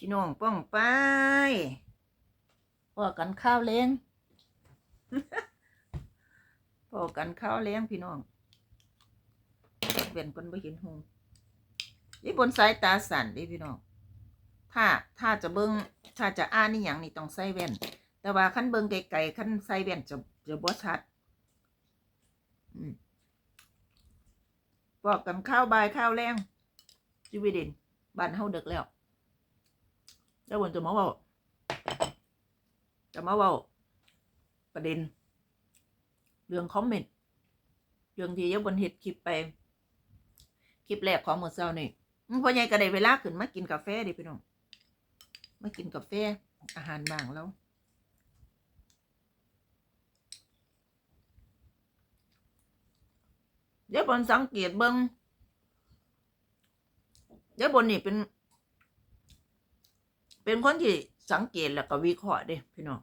พี่น้องป้องไปพอกันข้าวเลี้ยงพอกันข้าวเลี้ยงพี่น้องเป็นคนบ่เห็นหงนี่บนสายตาสั่นเดิพี่น้องถ้าถ้าจะเบิงถ้าจะอ่านนี่อย่างนี่ต้องใส่แว่น แต่ว่าขั้นเบิงไกลๆขั้นใส่แว่นจะจะบ่ชัดอืมบอกกันข้าวบายข้าวแรงชีวิตเด่นบ้านเฮาเด็กแล้ว แล้ววันจะมาว่าจะมาว่าประเด็น เรื่องคอมเมนต์เรื่องที่ยกบนเห็ดคลิปไปคลิปแรกของเมื่อเช้านี่พ่อใหญ่ก็ได้เวลาขึ้นมากินกาแฟดิพี่น้องมากินกาแฟอาหารบางแล้วเดี๋ยวบนสังเกตเบิงเดี๋ยวบนนี่เป็น เป็นคนที่สังเกตแล้วก็วิเคราะห์เด้พี่น้อง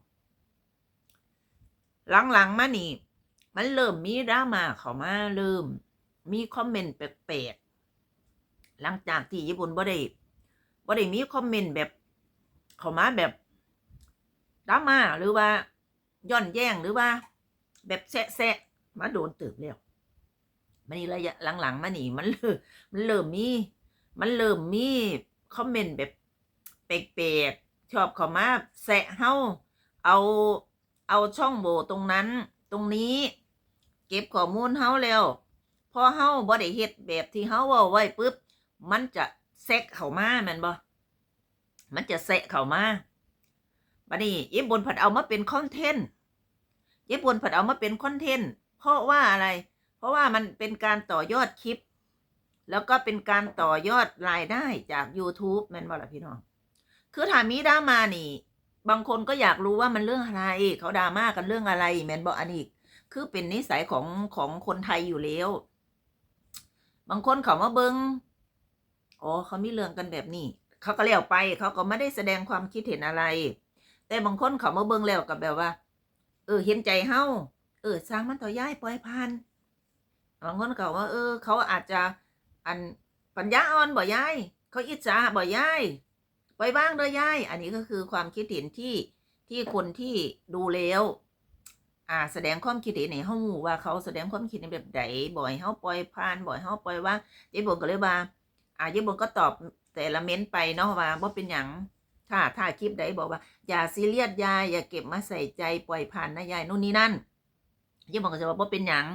หลังๆมานี่ มันเริ่มมีดราม่าเข้ามาเริ่ม มีคอมเมนต์แปลกๆหลังจากที่ญี่ปุ่นบ่ได้บ่ได้มีคอมเมนต์แบบเข้ามาแบบดราม่าหรือว่าย้อนแย้งหรือว่า แบบแซะๆมาโดนตึกแล้วมันนี่ระยะหลังๆมานี่มันเริ่มมันเริ่มมี มันเริ่มมีคอมเมนต์แบบ แปลกๆ ชอบเขามาแซะเฮาเอาเอาช่องโหว่ตรงนั้น ตรงนี้ เก็บข้อมูลเฮาแล้วพอเฮาบ่ได้เฮ็ดแบบที่เฮาเว้าไว้ปุ๊บมันจะแซกเข้ามาแม่นบ่มันจะแซะเข้ามาบัดนี้ญี่ปุ่นผัดเอามาเป็นคอนเทนต์ญี่ปุ่นผัดเอามาเป็นคอนเทนต์เพราะว่าอะไร เพราะว่ามันเป็นการต่อยอดคลิป แล้วก็เป็นการต่อยอดรายได้จาก YouTube แม่นบ่ล่ะพี่น้อง คือถามีดราม่านี่ บางคนก็อยากรู้ว่ามันเรื่องอะไรเขาดราม่ากันเรื่องอะไรแมนบ่อันนี้คือเป็นนิสัยของของคนไทยอยู่แล้ว บางคนเขามาเบิงอ๋อเขามีเรื่องกันแบบนี้เขาก็เลี้ยวไปเขาก็ไม่ได้แสดงความคิดเห็นอะไร แต่บางคนเขามาเบิ้งแล้วกับแบบว่า เออเห็นใจเฮาเออสร้างมันต่อย่ายปล่อยผ่านบางคนเขาว่า เออ เขาอาจจะอันปัญญาอ่อนบ่ยายเขาอิจฉาบ่ยาย ปล่อยบ้างเด้อยาย อันนี้ก็คือความคิดเห็นที่ที่คนที่ดูแล้วอ่าแสดงความคิดเห็นในเฮาว่าเขาแสดงความคิดเห็นแบบใดบ่อยเฮาปล่อยผ่านบ่อยเฮาปล่อยว่างยายบนก็เลยว่าอ่ายายบนก็ตอบแต่ละเม้นไปเนาะว่าบ่เป็นหยังถ้าถ้าคลิปใดบอกว่า อย่าซีเรียสยายอย่าเก็บมาใส่ใจปล่อยผ่านนะยายนู่นนี่นั่นยายบนก็จะว่าบ่เป็นหยัง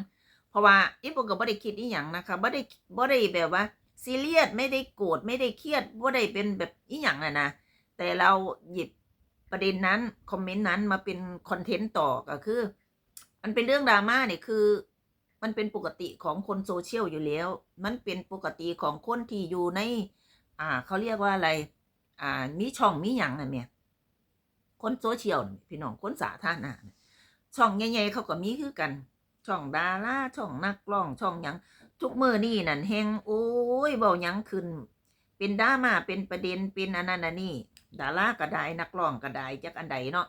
เพราะว่ายายบนก็บ่ได้คิดอีหยังนะคะบ่ได้บ่ได้แบบว่า ซีเรียสไม่ได้โกรธไม่ได้เครียดบ่ได้เป็นแบบอีหยังน่ะนะแต่เราหยิบประเด็นนั้นคอมเมนต์นั้นมาเป็นคอนเทนต์ต่อก็คือ มันเป็นเรื่องดราม่าเนี่ยคือ มันเป็นปกติของคนโซเชียลอยู่แล้ว มันเป็นปกติของคนที่อยู่ใน อ่าเขาเรียกว่าอะไร อ่ามีช่องมีหยังน่ะเนี่ยคนโซเชียลพี่น้องคนสาธารณะน่ะช่องใหญ่ๆเขาก็มีคือกัน ช่องดาราช่องนักร้องช่องหยัง ทุกมือนี่นั่นแฮงโอ้ยเบายังขึ้น เป็นดราม่าเป็นประเด็นเป็นอันนั้นอันนี้ดาราก็ได้นักร้องก็ได้จักอันใดเนาะ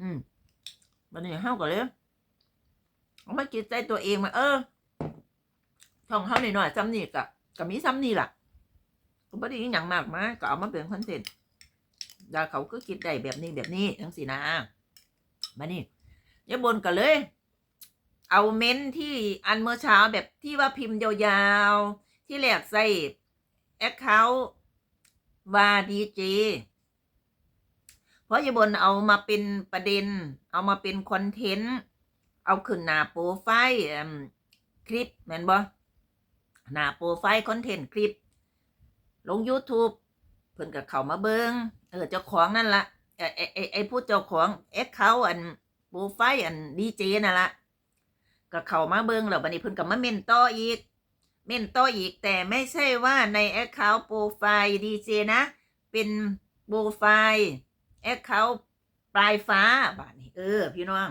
อืมมันนี่เฮาก็เลยเอามาคิดใจตัวเองมาเออช่องเฮาหน่อยๆซ้ำนี่กะก็มีซ้ำนี่ล่ะก็บ่ได้อหยังมากมายก็เอามาเป็นคอนเทนต์ดาเขาก็คิดได้แบบนี้แบบนี้ทั้งสินะมานี่ยายบนก็เลย เอาเม้นที่อันเมื่อเช้าแบบที่ว่าพิมพ์ยาวๆ ที่แหลกใส่แอคเคาท์ว่าดีเจเพราะยายบนเอามาเป็นประเด็น เอามาเป็นคอนเทนต์ เอาขึ้นหน้าโปรไฟล์คลิปแม่นบ่หน้าโปรไฟล์คอนเทนต์คลิป ลง YouTube เพิ่นก็เขามาเบิงเออเจ้าของนั่นละไอ้ไอ้ไอ้ไอ้ผู้เจ้าของแอคเคาท์อันโปรไฟล์อันดีเจนั่นละ ก็เข้ามาเบิงแล้วบัดนี้เพิ่นก็มาเมนต่ออีก เมนต่ออีกแต่ไม่ใช่ว่าในแอคเคาท์โปรไฟล์ดีเจนะ เป็นโปรไฟล์แอคเคาท์ปลายฟ้าบาดนี้เออ พี่น้อง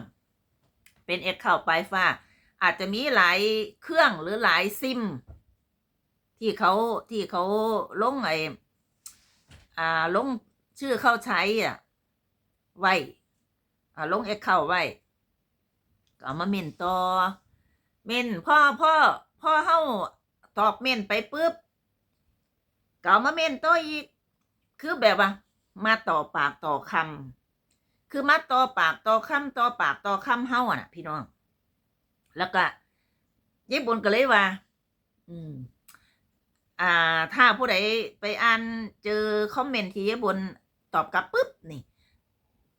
เป็นแอคเคาท์ปลายฟ้า อาจจะมีหลายเครื่องหรือหลายซิม ที่เขาที่เขาลงไออ่าลงชื่อเข้าใช้อะไว้อ่าลงแอคเคาท์ไว้ ก็เอามาเม่นต่อเม่นพ่อพ่อพ่อเฮาตอบเม่นไปปุ๊บก็เอามาเม่นต่ออีก คือแบบว่า มาต่อปากต่อคำคือมาต่อปากต่อคำต่อปากต่อคำเฮาอะนะพี่น้อง แล้วก็ยายบุญก็เลยว่า อืม อ่า ถ้าผู้ใดไปอ่านเจอคอมเมนต์ที่ยายบุญตอบกลับปุ๊บนี่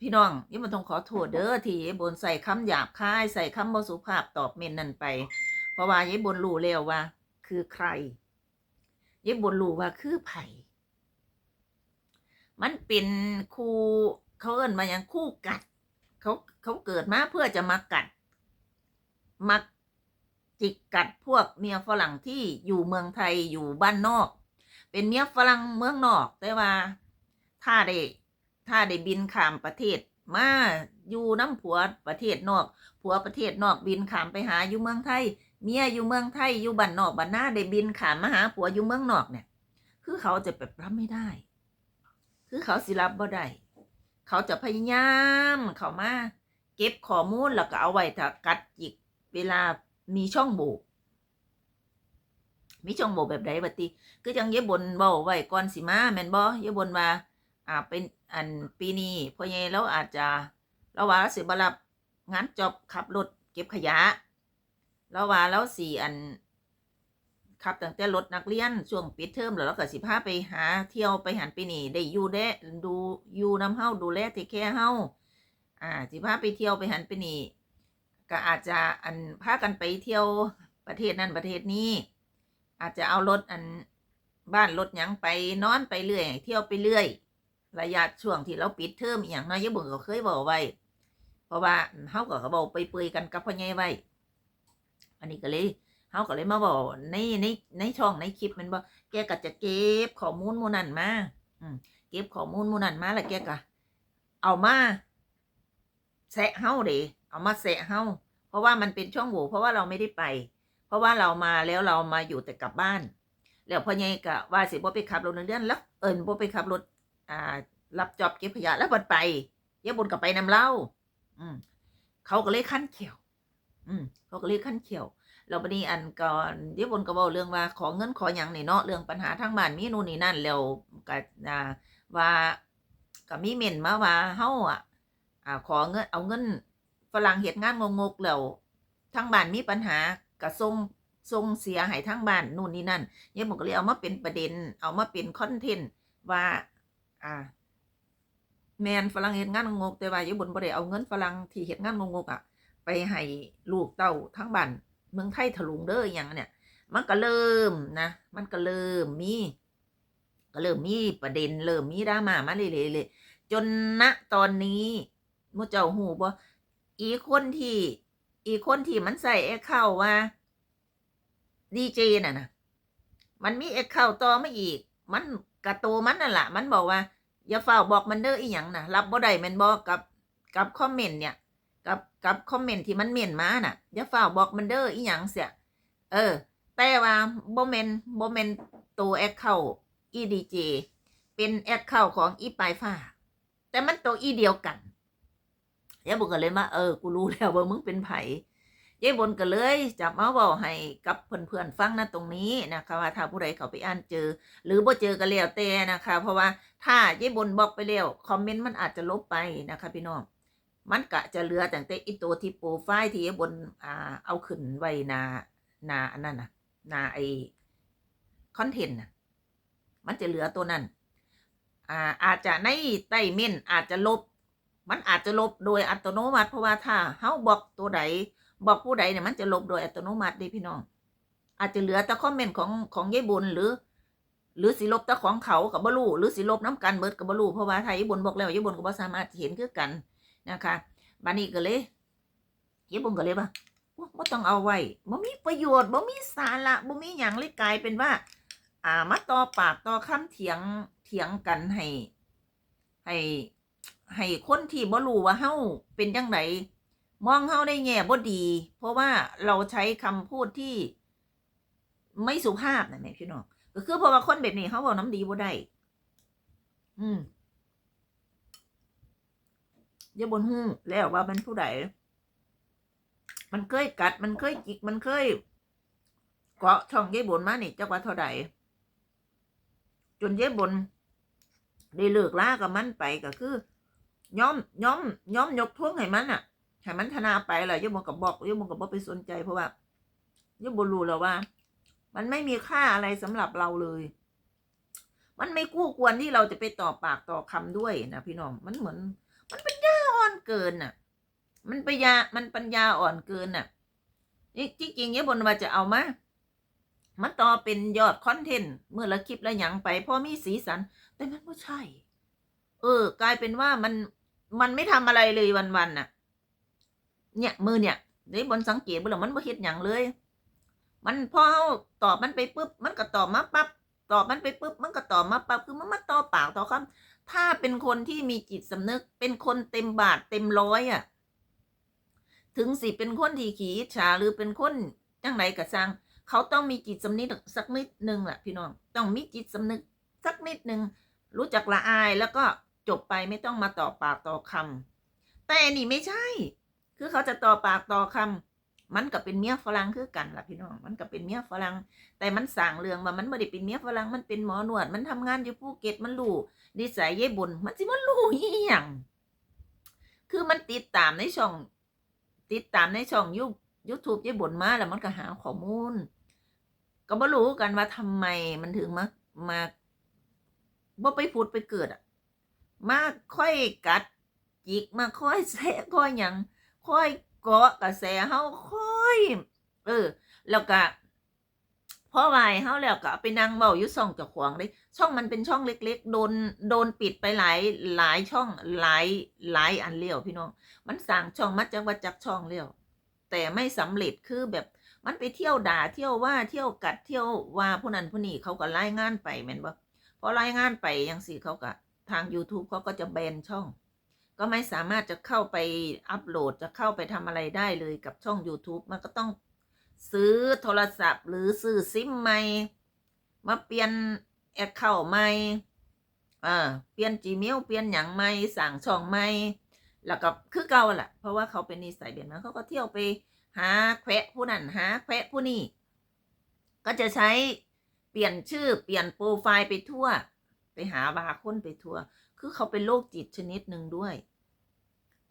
พี่น้องยายบุญต้องขอโทษเด้อที่ยายบุญใส่คำหยาบคายใส่คำบ่สุภาพตอบเมนนั่นไป เพราะว่ายายบุญรู้แล้วว่า คือใครยายบุญรู้ว่าคือไผ่มันเป็นครูเขาเอิ้นมาอย่างคู่กัด เขาเขาเกิดมาเพื่อจะมากัดมาจิกกัดพวกเมียฝรั่งที่อยู่เมืองไทยอยู่บ้านนอก เป็นเมียฝรั่งเมืองนอก แต่ว่าถ้าได้ ถ้าได้บินข้ามประเทศ มาอยู่น้ำผัวประเทศนอก ผัวประเทศนอกบินข้ามไปหาอยู่เมืองไทย เมียอยู่เมืองไทยอยู่บ้านนอกบ้านหน้าได้บินข้ามมาหาผัวอยู่เมืองนอกเนี่ย คือเขาจะแบบรับไม่ได้ คือเขาสิรับบ่ได้เขาจะพยายามเขามา เก็บข้อมูลแล้วก็เอาไว้ถ้ากัดจิกเวลามีช่องโหว่มีช่องโหว่แบบใดบัดติคือจังเยบนบาไว้ก่อนสิมาแม่นบ่เยบนว่า อ่าเป็นอันปีนี้พ่อใหญ่แล้วอาจจะเราว่าเราสิบ่รับงานจบขับรถเก็บขยะเราว่าแล้วสิอันขับตั้งแต่รถนักเรียนช่วงปิดเทอมแล้วเราก็สิพาไปหาเที่ยวไปหันไปนี่ได้อยู่แดดูอยู่นำเฮาดูแลเทคแคร์เฮาอ่าสิพาไปเที่ยวไปหันไปนี่ก็อาจจะอันพากันไปเที่ยวประเทศนั้นประเทศนี้ อาจจะเอารถอันบ้านรถยังไปนอนไปเรื่อย เที่ยวไปเรื่อย ระยะช่วงที่เราปิดเทอมอย่างน้อยยบิ่งก็เคยบอกไว้ เพราะว่าเฮาก็เขาบอกไปเปยกันกับพ่อใหญ่ไว้ อันนี้ก็เลยเฮาก็เลยมาบอกในในในช่องในคลิปมันบ่แกก็จะเก็บข้อมูลมูนันมาอืมเก็บข้อมูลมูนันมาแล้วแกก็เอามาแซะเฮาเดเอามาแซะเฮาเพราะว่ามันเป็นช่องโหว่เพราะว่าเราไม่ได้ไป เพราะว่าเรามาแล้วเรามาอยู่แต่กลับบ้าน แล้วพ่อใหญ่ก็ว่าสิบ่ไปขับรถเดือนแล้วเอิญบ่ไปขับรถ อ่า รับจอบเก็บขยะแล้วบดไปยายบุญก็ไปนำเล่า อืม เขาก็เลยขั้นเขียว อืม เขาก็เลยขั้นเขียวเราบัดนี้อันก่อนยายบุญก็เว้าเรื่องว่าขอเงินขอหยังนี่เนาะเรื่องปัญหาทางบ้านมีนู่นนี่นั่นแล้วก็อ่าว่าก็มีเม่นมาว่าเฮาอะ อ่า ขอเงินเอาเงินฝรั่งเหตุงานงกแล้วทั้งบ้านมีปัญหากระทรงทรงเสียหายทั้งบ้านนู่นนี่นั่นเนี่ยผมก็เลยเอามาเป็นประเด็น เอามาเป็นคอนเทนต์ว่า อ่าแมนฝรั่งเหตุงานงกแต่ว่าอยู่บนบ่ได้เอาเงินฝรั่งที่เหตุงานงกอะ ไปให้ลูกเต้าทั้งบ้านเมืองไทยถลุงเด้ออย่างเนี่ย มันก็เริ่มนะ มันก็เริ่มมี ก็เริ่มมีประเด็นเริ่มมีดราม่ามาเรื่อยๆจนณตอนนี้มูเจ้าหูบ่อีคนที่ อีคนที่มันใส่เอ็กเข้าว่าดีเจน่ะนะมันมีเอ็กเข้าต่อมาอีก มัน กระตูมันนั่นแหละมันบอกว่า อย่าเฝ้าบอกมันเด้ออีหยังนะรับบ่ได้แมันบอกกับกับคอมเมนต์เนี่ยกับกับคอมเมนต์ที่มันเมียนมาน่ะอย่าเฝ้าบอกมันเด้ออีหยังเสียเออ แต่ว่าบ่แมนบ่แมนตัวแอคเข้าอีดีเจเป็นแอคเข้าของอีปลายฟ้า แต่มันตัวอีเดียวกันยายบุญก็เลยมาเออ กูรู้แล้วว่ามึงเป็นไผ ยายบุญก็เลยจับมาบอกให้กับเพื่อนๆฟังนะตรงนี้นะคะว่าถ้าผู้ใดเขาไปอ่านเจอ หรือบ่เจอก็แล้วแต่นะคะ เพราะว่าถ้ายายบุญบอกไปแล้วคอมเมนต์มันอาจจะลบไปนะคะ พี่น้องมันกะจะเหลือแต่แต่อีตัวที่โปรไฟล์ที่ยายบุญอ่าเอาขึ้นไว้นานาอันนั้นนะนาไอคอนเทนต์นะมันจะเหลือตัวนั้นอ่าอาจจะในใต้เม่นอาจจะลบ มันอาจจะลบโดยอัตโนมัติ เพราะว่าถ้าเฮาบอกตัวใด บอกผู้ใดเนี่ยมันจะลบโดยอัตโนมัติเด้พี่น้อง อาจจะเหลือแต่คอมเมนต์ของของยายบุญหรือ หรือสิลบแต่ของเขากับบลูหรือสิลบน้ำกันเบิดกับบลูเพราะว่าไทยยายบุญบอกแล้วยายบุญก็บ่สามารถเห็นคือกันนะคะบานี้ก็เลยยายบุญก็เลยว่าบ่ต้องเอาไว้บ่มีประโยชน์บ่มีสาระบ่มีหยังเลยกลายเป็นว่า อ่ามาต่อปากต่อคำเถียงเถียงกันให้ให้ให้คนที่บ่รู้ว่าเฮาเป็นจังได มองเฮาได้แง่บ่ดี เพราะว่าเราใช้คำพูดที่ ไม่สุภาพนะแม่พี่น้องก็คือเพราะว่าคนแบบนี้เขาบอกน้ำดีบ่ได้อืมอย่าบนหูแล้วว่าเป็นผู้ใดมันเคยกัด มันเคยจิก มันเคยเกาะช่องยายบนมานี่จักว่าเท่าใดจนเย้บนได้เลิกลากับมันไปก็คือ ย้อมย้อมย้อมยกท่วงให้มันอะ ให้มันธนาไปแหละยมงกับบอกยมงกับบอกไปสนใจเพราะว่ายมบรู้แล้วว่า มันไม่มีค่าอะไรสำหรับเราเลย มันไม่กู้ควรที่เราจะไปต่อปากต่อคำด้วยนะพี่น้องมันเหมือน มันปัญญาอ่อนเกินน่ะ มันปัญญามันปัญญาอ่อนเกินน่ะนี่จริงๆเนี่ยบนว่าจะเอามามันต่อเป็นยอดคอนเทนต์เมื่อละคลิปละหยังไปพอมีสีสัน แต่มันไม่ใช่ เออ กลายเป็นว่ามันมันไม่ทำอะไรเลยวันๆน่ะ เนี่ยมือเนี่ยได้บนสังเกตบ่หรมันไม่เฮ็ดหยังเลย มันพอเขาตอบมันไปปุ๊บ มันก็ตอบมาปั๊บตอบมันไปปุ๊บ มันก็ตอบมาปั๊บคือมันมาต่อปากต่อคำถ้าเป็นคนที่มีจิตสำนึก เป็นคนเต็มบาทเต็มร้อยอะ ถึงสิเป็นคนที่ขี้ฉาหรือเป็นคนจังไรก็สร้าง เขาต้องมีจิตสำนึกสักนิดหนึ่งแหละพี่น้อง ต้องมีจิตสำนึกสักนิดหนึ่งรู้จักละอายแล้วก็จบไปไม่ต้องมาต่อปากต่อคำแต่นี่ไม่ใช่ คือเขาจะต่อปากต่อคำมันก็เป็นเมียฝรั่งคือกันล่ะพี่น้อง มันก็เป็นเมียฝรั่ง แต่มันสั่งเรื่องว่ามันไม่ได้เป็นเมียฝรั่ง มันเป็นหมอหนวด มันทำงานอยู่ภูเก็ต มันรู้นิสัยเย่บุญมันสิมันรู้อีหยังคือมันติดตามในช่อง ติดตามในช่องยูยูทูบเย่บุญมาแล้วมันก็หาข้อมูล ก็บ่รู้กันว่าทำไมมันถึงมา มาบ่ไปพูดไปเกิดอะ มาค่อยกัดจิกมาค่อยแสะค่อยหยัง ค่อยเกาะกระแสเฮาค่อย เออ แล้วก็พอวายเฮาแล้วก็ไปนั่งเว้าอยู่ช่องเจ้าของเลยช่องมันเป็นช่องเล็ก ๆ โดนโดนปิดไปหลายหลายช่องหลายหลายอันเลี้ยวพี่น้อง มันสั่งช่องมัดจักว่าจักช่องเลี้ยวแต่ไม่สำเร็จคือแบบมันไปเที่ยวด่าเที่ยวว่าเที่ยวกัดเที่ยวว่าผู้นั้นผู้นี้เขาก็รายงานไปแม่นบ่พอรายงานไปยังสิเขาก็ทาง YouTube เขาก็จะแบนช่อง ก็ไม่สามารถจะเข้าไปอัปโหลดจะเข้าไปทำอะไรได้เลยกับช่อง YouTube มันก็ต้องซื้อโทรศัพท์ หรือซื้อซิมใหม่มาเปลี่ยนแอคเคาท์ใหม่อ่าเปลี่ยน Gmail เปลี่ยนหยังใหม่สั่งช่องใหม่แล้วก็คือเก่าแหละเพราะว่าเขาเป็นนิสัยแบบนั้นเขาก็เที่ยวไปหาแควะผู้นั้นหาแควะผู้นี้ก็จะใช้เปลี่ยนชื่อเปลี่ยนโปรไฟล์ไปทั่ว ไปหาบาคนไปทั่ว คือเขาเป็นโรคจิตชนิดหนึ่งด้วย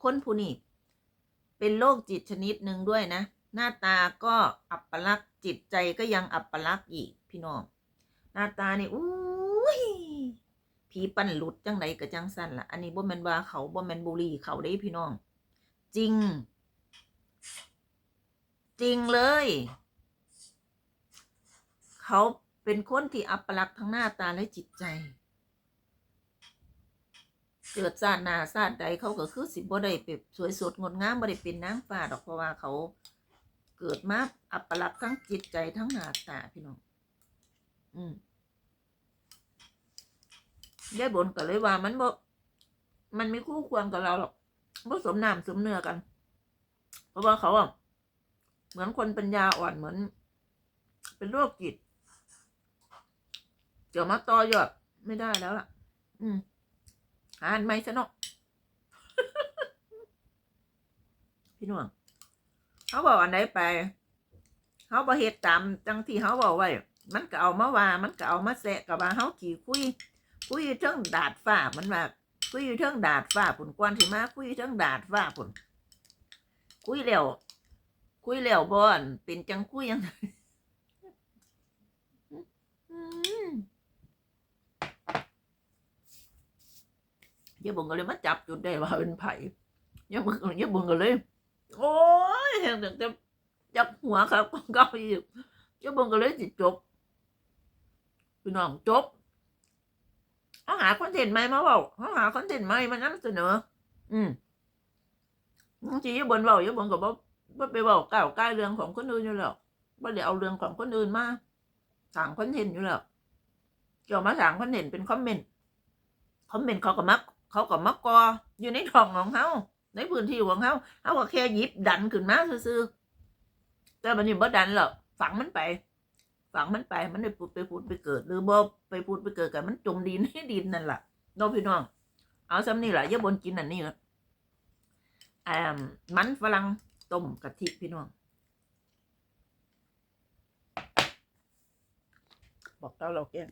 คนผู้นี้เป็นโรคจิตชนิดหนึ่งด้วยนะ หน้าตาก็อัปลักษ์จิตใจก็ยังอัปลักษ์อีกพี่น้อง หน้าตานี่อุ้ยผีปั้นหลุดจังไดกับจังสั้นละอันนี้บ่แมนว่าเขาบ่แมนบุรีเขาได้พี่น้อง จริง จริงเลย เขาเป็นคนที่อัปลักษ์ทั้งหน้าตาและจิตใจ เกิดชาติหน้าชาติใดเขาก็คือสิบ่ได้เป็นสวยสดงดงามบ่ได้เป็นนางฟ้าดอกเพราะว่าเขาเกิดมาอัปลักษณ์ทั้งจิตใจทั้งหน้าตาพี่น้องอืมยายบนก็เลยว่ามันบ่มันไม่คู่ควรกับเราหรอกบ่สมน้ำสมเนื้อกัน เพราะว่าเขาอะเหมือนคนปัญญาอ่อนเหมือน เป็นโรคจิตเดี๋ยวมาต่อยอดไม่ได้แล้วล่ะ อืม อ่านไม่ซะเนาะพี่น้องเขาบอกอันไหนไปเขาบอกเหตุตามจังที่เขาบอกไว้มันก็เอามาว่า มันก็เอามาแสะกับว่าเขาขี่คุย คุยอยู่เทิงดาดฟ้ามันว่าคุยอยู่เทิงดาดฟ้าผุนกวนที่มาคุยอยู่เทิงดาดฟ้าผุนคุยแล้วคุยแล้วบอนเป็นจังคุยยังไง อืม ยายบุญก็เลยมาจับจุดได้ว่าเป็นไผ่ยายบุญยายบุญก็เลย โอ้ยเห็นแต่จะจับหัวครับเก้าอีกยายบุญก็เลยจิตจบพี่น้องจบเขาหาคอนเทนต์ใหม่มาบอกเขาหาคอนเทนต์ใหม่มานำเสนอ อืมบางทียายบุญบอกยายบุญก็บอกว่าไปบอกก้าวใกล้เรื่องของคนอื่นอยู่แล้วว่าเดี๋ยวเอาเรื่องของคนอื่นมาสั่งคอนเทนต์อยู่แล้วเกี่ยวมาสั่งคอนเทนต์เป็นคอมเมนต์คอมเมนต์เขาก็มัก เขาก็มักกออยู่ในท้องของเขาในพื้นที่ของเขาเขาก็แค่ยิบดันขึ้นมาซื่อๆแต่บันนี้บ่ดันหรอกฝังมันไป ฝังมันไปมันได้พูดไปพูดไปเกิด หรือบ่ไปพูดไปเกิดกันมันจมดินให้ดินนั่นแหละน้องพี่น้อง เอาซ้ำนี่แหละย่าบนกินอันนี้ละอ่ามันฝรั่งต้มกะทิพี่น้องบอกเต้าเราแกง